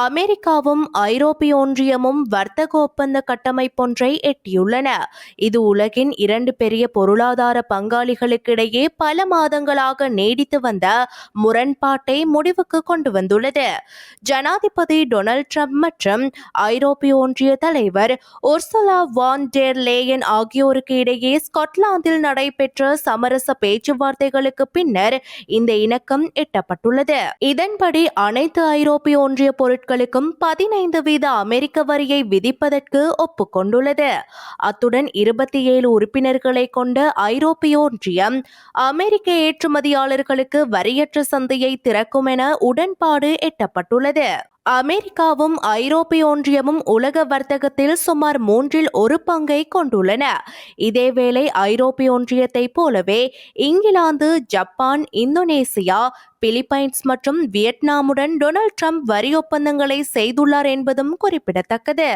அமெரிக்காவும் ஐரோப்பிய ஒன்றியமும் வர்த்தக ஒப்பந்த கட்டமைப்பொன்றை எட்டியுள்ளன. இது உலகின் இரண்டு பெரிய பொருளாதார பங்காளிகளுக்கிடையே பல மாதங்களாக நீடித்து வந்த முரண்பாட்டை முடிவுக்கு கொண்டு வந்துள்ளது. ஜனாதிபதி டொனால்ட் ட்ரம்ப் மற்றும் ஐரோப்பிய ஒன்றிய தலைவர் ஒர்சலா வான் டேர் லேயன் ஆகியோருக்கு இடையே ஸ்காட்லாந்தில் நடைபெற்ற சமரச பேச்சுவார்த்தைகளுக்கு பின்னர் இந்த இணக்கம் எட்டப்பட்டுள்ளது. இதன்படி அனைத்து ஐரோப்பிய ஒன்றிய பொருட்களுக்கும் பதினைந்து வீத அமெரிக்க வரியை விதிப்பதற்கு ஒப்புக்கொண்டுள்ளது. அத்துடன் இருபத்தி ஏழு உறுப்பினர்களை கொண்ட ஐரோப்பிய ஒன்றியம் அமெரிக்க ஏற்றுமதியாளர்களுக்கு வரியற்ற சந்தையை திறக்கும் என உடன்பாடு எட்டப்பட்டுள்ளது. அமெரிக்காவும் ஐரோப்பிய ஒன்றியமும் உலக வர்த்தகத்தில் சுமார் மூன்றில் ஒரு பங்கை கொண்டுள்ளன. இதேவேளை ஐரோப்பிய ஒன்றியத்தைப் போலவே இங்கிலாந்து ஜப்பான் இந்தோனேசியா பிலிப்பைன்ஸ் மற்றும் வியட்நாமுடன் டொனால்ட் ட்ரம்ப் வரி ஒப்பந்தங்களை செய்துள்ளார் என்பதும் குறிப்பிடத்தக்கது.